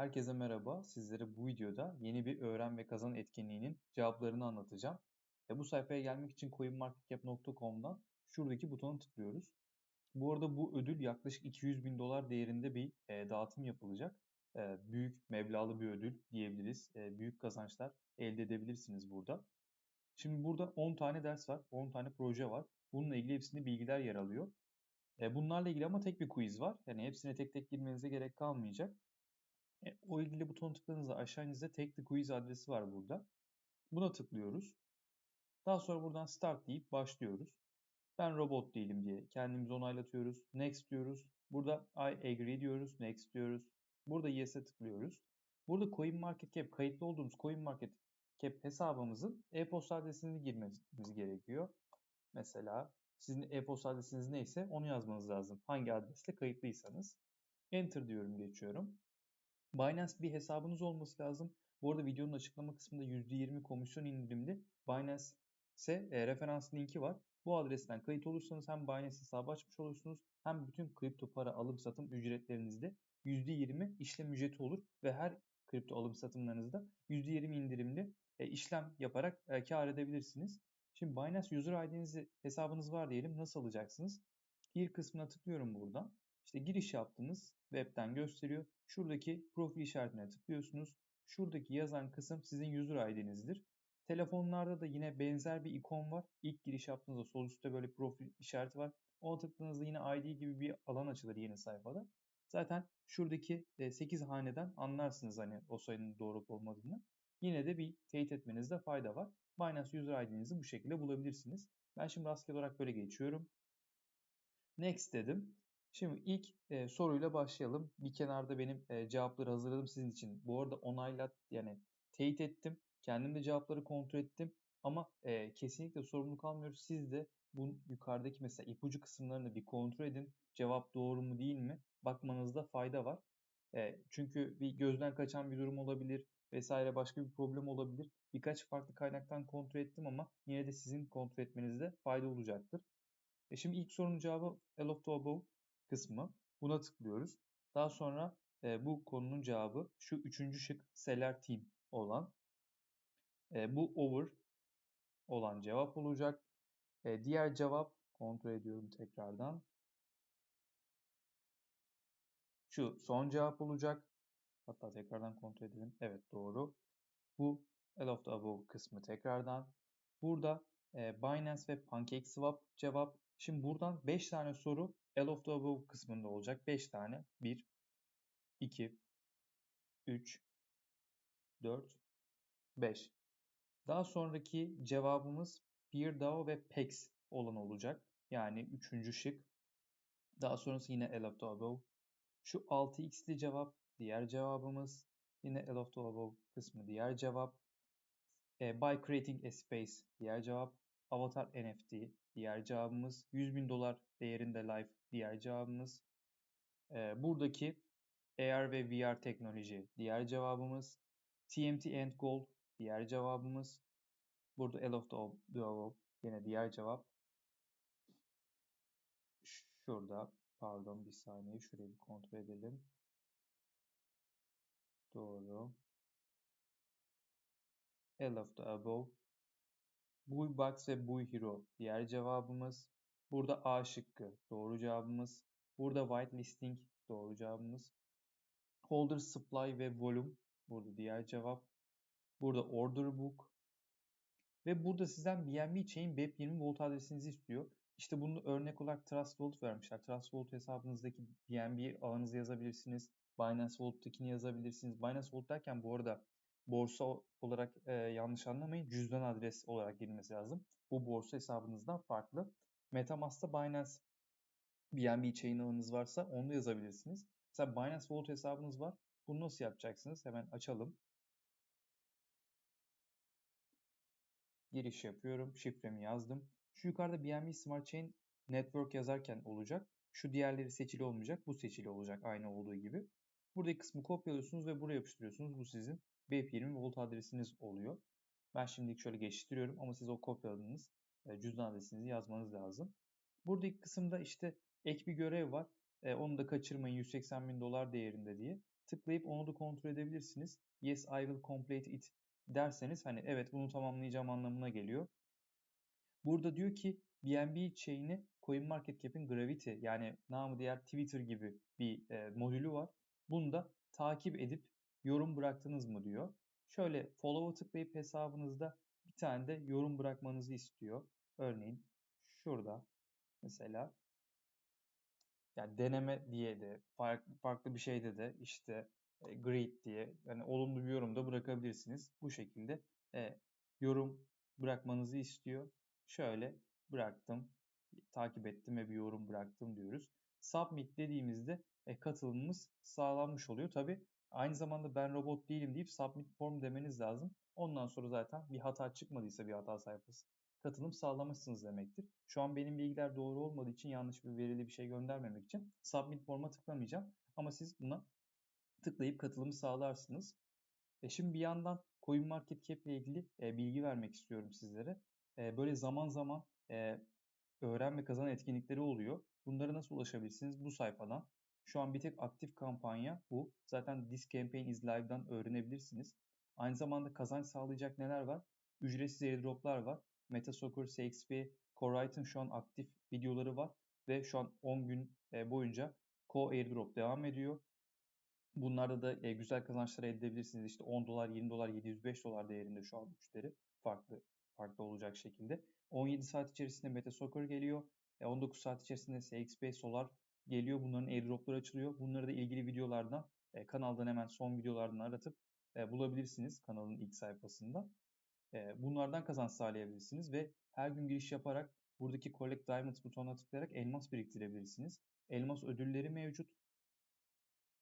Herkese merhaba. Sizlere bu videoda yeni bir öğren ve kazan etkinliğinin cevaplarını anlatacağım. Ve bu sayfaya gelmek için coinmarketcap.com'dan şuradaki butona tıklıyoruz. Bu arada bu ödül yaklaşık 200 bin dolar değerinde bir e, dağıtım yapılacak. E, büyük meblağlı bir ödül diyebiliriz. E, büyük kazançlar elde edebilirsiniz burada. Şimdi burada 10 tane ders var, 10 tane proje var. Bununla ilgili hepsinde bilgiler yer alıyor. E, bunlarla ilgili ama tek bir quiz var. Yani hepsine tek tek girmenize gerek kalmayacak. E, o ilgili butonu tıkladığınızda aşağı inizde Take the Quiz adresi var burada. Buna tıklıyoruz. Daha sonra buradan Start deyip başlıyoruz. Ben robot değilim diye kendimizi onaylatıyoruz. Next diyoruz. Burada I agree diyoruz. Next diyoruz. Burada Yes'e tıklıyoruz. Burada CoinMarketCap kayıtlı olduğumuz CoinMarketCap hesabımızın e-posta adresini girmemiz gerekiyor. Mesela sizin e-posta adresiniz neyse onu yazmanız lazım. Hangi adresle kayıtlıysanız. Enter diyorum geçiyorum. Binance bir hesabınız olması lazım. Bu arada videonun açıklama kısmında %20 komisyon indirimli Binance'e e, referans linki var. Bu adresten kayıt olursanız hem Binance hesabı açmış olursunuz hem bütün kripto para alım satım ücretlerinizde %20 işlem ücreti olur ve her kripto alım satımlarınızda %20 indirimli e, işlem yaparak e, kar edebilirsiniz. Şimdi Binance user ID'nizi hesabınız var diyelim. Nasıl alacaksınız? Here kısmına tıklıyorum buradan. İşte giriş yaptınız. Web'den gösteriyor. Şuradaki profil işaretine tıklıyorsunuz. Şuradaki yazan kısım sizin user ID'nizdir. Telefonlarda da yine benzer bir ikon var. İlk giriş yaptığınızda sol üstte böyle profil işareti var. Ona tıkladığınızda yine ID gibi bir alan açılır yeni sayfada. Zaten şuradaki 8 e, haneden anlarsınız hani o sayının doğru olmadığını. Yine de bir teyit etmenizde fayda var. Binance User ID'nizi bu şekilde bulabilirsiniz. Ben şimdi rastgele olarak böyle geçiyorum. Next dedim. Şimdi ilk e, soruyla başlayalım. Bir kenarda benim e, cevapları hazırladım sizin için. Bu arada onaylat yani teyit ettim. Kendim de cevapları kontrol ettim. Ama e, kesinlikle sorumluluk almıyoruz. Siz de bu yukarıdaki mesela ipucu kısımlarını bir kontrol edin. Cevap doğru mu değil mi? Bakmanızda fayda var. E, çünkü bir gözden kaçan bir durum olabilir vesaire başka bir problem olabilir. Birkaç farklı kaynaktan kontrol ettim ama yine de sizin kontrol etmenizde fayda olacaktır. E şimdi ilk sorunun cevabı all of the above kısmı. Buna tıklıyoruz. Daha sonra e, bu konunun cevabı şu üçüncü şık seller team olan. E, bu over olan cevap olacak. E, diğer cevap kontrol ediyorum tekrardan. Şu son cevap olacak. Hatta tekrardan kontrol edelim. Evet doğru. Bu all of the above kısmı tekrardan. Burada e, Binance ve PancakeSwap cevap. Şimdi buradan 5 tane soru All of the above kısmında olacak. 5 tane. 1, 2, 3, 4, 5. Daha sonraki cevabımız PeerDAO ve PEX olan olacak. Yani üçüncü şık. Daha sonrası yine All of the above. Şu 6x'li cevap diğer cevabımız. Yine All of the above kısmı diğer cevap. E, by creating a space diğer cevap. Avatar NFT diğer cevabımız. 100 bin dolar değerinde live diğer cevabımız. E, buradaki AR ve VR teknoloji diğer cevabımız. TMT and Gold diğer cevabımız. Burada All of the yine diğer cevap. Şurada pardon bir saniye şurayı bir kontrol edelim. Doğru. All of the above. Bullbox ve Buy Hero diğer cevabımız. Burada A şıkkı doğru cevabımız. Burada whitelisting doğru cevabımız. Holder supply ve volume burada diğer cevap. Burada order book. Ve burada sizden BNB Chain BEP20 volt adresinizi istiyor. İşte bunu örnek olarak Trust Vault vermişler. Trust Vault hesabınızdaki BNB ağınızı yazabilirsiniz. Binance Vault'takini yazabilirsiniz. Binance Vault derken bu arada borsa olarak e, yanlış anlamayın cüzdan adres olarak girmesi lazım. Bu borsa hesabınızdan farklı. Metamask'ta Binance BNB chain ağınız varsa onu yazabilirsiniz. Mesela Binance Vault hesabınız var. Bunu nasıl yapacaksınız? Hemen açalım. Giriş yapıyorum. Şifremi yazdım. Şu yukarıda BNB Smart Chain Network yazarken olacak. Şu diğerleri seçili olmayacak. Bu seçili olacak aynı olduğu gibi. Buradaki kısmı kopyalıyorsunuz ve buraya yapıştırıyorsunuz. Bu sizin BEP20 Vault adresiniz oluyor. Ben şimdilik şöyle geçiştiriyorum ama siz o kopyaladığınız e, cüzdan adresinizi yazmanız lazım. Buradaki kısımda işte ek bir görev var. E, onu da kaçırmayın 180 bin dolar değerinde diye. tıklayıp onu da kontrol edebilirsiniz. Yes I will complete it derseniz hani evet bunu tamamlayacağım anlamına geliyor. Burada diyor ki BNB chain'i CoinMarketCap'in Gravity yani namı diğer Twitter gibi bir e, modülü var. Bunu da takip edip yorum bıraktınız mı diyor. Şöyle follow'a tıklayıp hesabınızda bir tane de yorum bırakmanızı istiyor. Örneğin şurada mesela yani deneme diye de farklı, farklı bir şeyde de işte e, great diye yani olumlu bir yorum da bırakabilirsiniz. Bu şekilde e, yorum bırakmanızı istiyor. Şöyle bıraktım, takip ettim ve bir yorum bıraktım diyoruz. Submit dediğimizde e, katılımımız sağlanmış oluyor. Tabi aynı zamanda ben robot değilim deyip submit form demeniz lazım. Ondan sonra zaten bir hata çıkmadıysa bir hata sayfası katılım sağlamışsınız demektir. Şu an benim bilgiler doğru olmadığı için yanlış bir verili bir şey göndermemek için submit forma tıklamayacağım. Ama siz buna tıklayıp katılımı sağlarsınız. E şimdi bir yandan CoinMarketCap ile ilgili e, bilgi vermek istiyorum sizlere. E, böyle zaman zaman e, öğren ve kazan etkinlikleri oluyor. Bunlara nasıl ulaşabilirsiniz? Bu sayfadan. Şu an bir tek aktif kampanya bu. Zaten This Campaign is Live'dan öğrenebilirsiniz. Aynı zamanda kazanç sağlayacak neler var? Ücretsiz airdroplar var. Metasoccer, CXP, Coright'ın şu an aktif videoları var. Ve şu an 10 gün e, boyunca Co airdrop devam ediyor. Bunlarda da e, güzel kazançlar elde edebilirsiniz. İşte 10 dolar, 20 dolar, 705 dolar değerinde şu an müşteri. Farklı farklı olacak şekilde. 17 saat içerisinde Meta Soccer geliyor. 19 e, saat içerisinde CXP Solar geliyor. Bunların airdropları açılıyor. Bunları da ilgili videolardan e, kanaldan hemen son videolardan aratıp e, bulabilirsiniz kanalın ilk sayfasında. Bunlardan kazanç sağlayabilirsiniz ve her gün giriş yaparak buradaki Collect Diamonds butonuna tıklayarak elmas biriktirebilirsiniz. Elmas ödülleri mevcut.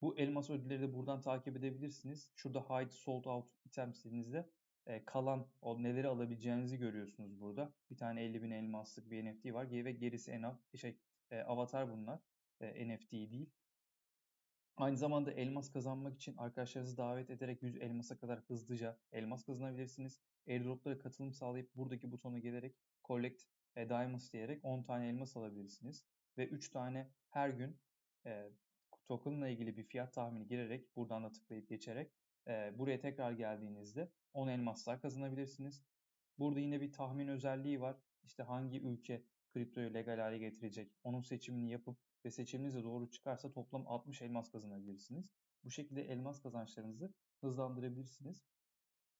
Bu elmas ödülleri de buradan takip edebilirsiniz. Şurada Hide Sold Out item e, kalan o neleri alabileceğinizi görüyorsunuz burada. Bir tane 50 bin elmaslık bir NFT var ve gerisi en şey e, avatar bunlar. E, NFT değil. Aynı zamanda elmas kazanmak için arkadaşlarınızı davet ederek 100 elmasa kadar hızlıca elmas kazanabilirsiniz. Airdroplara katılım sağlayıp buradaki butona gelerek Collect e, Diamonds diyerek 10 tane elmas alabilirsiniz. Ve 3 tane her gün e, tokenla ilgili bir fiyat tahmini girerek buradan da tıklayıp geçerek e, buraya tekrar geldiğinizde 10 elmaslar kazanabilirsiniz. Burada yine bir tahmin özelliği var. İşte hangi ülke kriptoyu legal hale getirecek onun seçimini yapıp ve seçiminiz de doğru çıkarsa toplam 60 elmas kazanabilirsiniz. Bu şekilde elmas kazançlarınızı hızlandırabilirsiniz.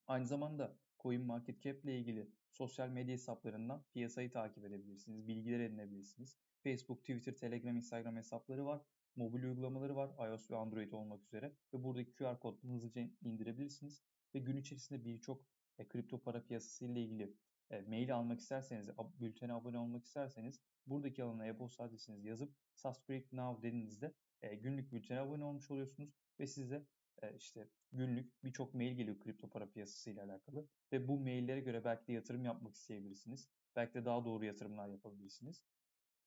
Aynı zamanda CoinMarketCap ile ilgili sosyal medya hesaplarından piyasayı takip edebilirsiniz, bilgiler edinebilirsiniz. Facebook, Twitter, Telegram, Instagram hesapları var. Mobil uygulamaları var iOS ve Android olmak üzere ve buradaki QR kodunu hızlıca indirebilirsiniz ve gün içerisinde birçok e, kripto para piyasası ile ilgili e, mail almak isterseniz, bültene abone olmak isterseniz buradaki alana e-posta adresinizi yazıp subscribe now dediğinizde e, günlük bültene abone olmuş oluyorsunuz ve size e, işte günlük birçok mail geliyor kripto para piyasası ile alakalı ve bu maillere göre belki de yatırım yapmak isteyebilirsiniz. Belki de daha doğru yatırımlar yapabilirsiniz.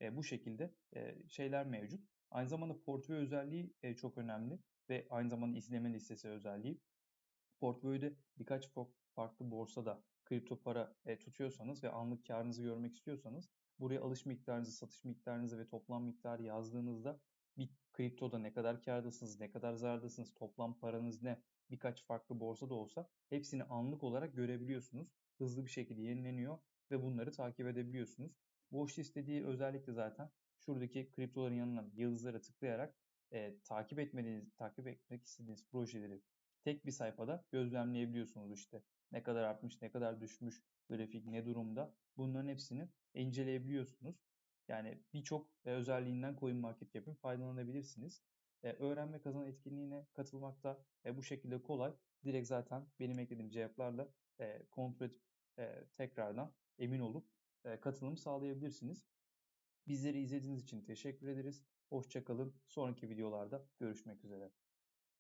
E, bu şekilde e, şeyler mevcut. Aynı zamanda portföy özelliği e, çok önemli ve aynı zamanda izleme listesi özelliği. Portföyde birkaç farklı borsada kripto para e, tutuyorsanız ve anlık karınızı görmek istiyorsanız buraya alış miktarınızı, satış miktarınızı ve toplam miktarı yazdığınızda bir kriptoda ne kadar kardasınız, ne kadar zardasınız, toplam paranız ne, birkaç farklı borsa da olsa hepsini anlık olarak görebiliyorsunuz. Hızlı bir şekilde yenileniyor ve bunları takip edebiliyorsunuz. Watchlist dediği özellikle zaten şuradaki kriptoların yanına yıldızlara tıklayarak e, takip etmediğiniz, takip etmek istediğiniz projeleri tek bir sayfada gözlemleyebiliyorsunuz işte. Ne kadar artmış, ne kadar düşmüş, grafik ne durumda. Bunların hepsini inceleyebiliyorsunuz. Yani birçok e, özelliğinden CoinMarketCap'in faydalanabilirsiniz. E, öğrenme kazan etkinliğine katılmak da e, bu şekilde kolay. Direkt zaten benim eklediğim cevaplarla e, kontrol edip e, tekrardan emin olup katılım sağlayabilirsiniz. Bizleri izlediğiniz için teşekkür ederiz. Hoşçakalın. Sonraki videolarda görüşmek üzere.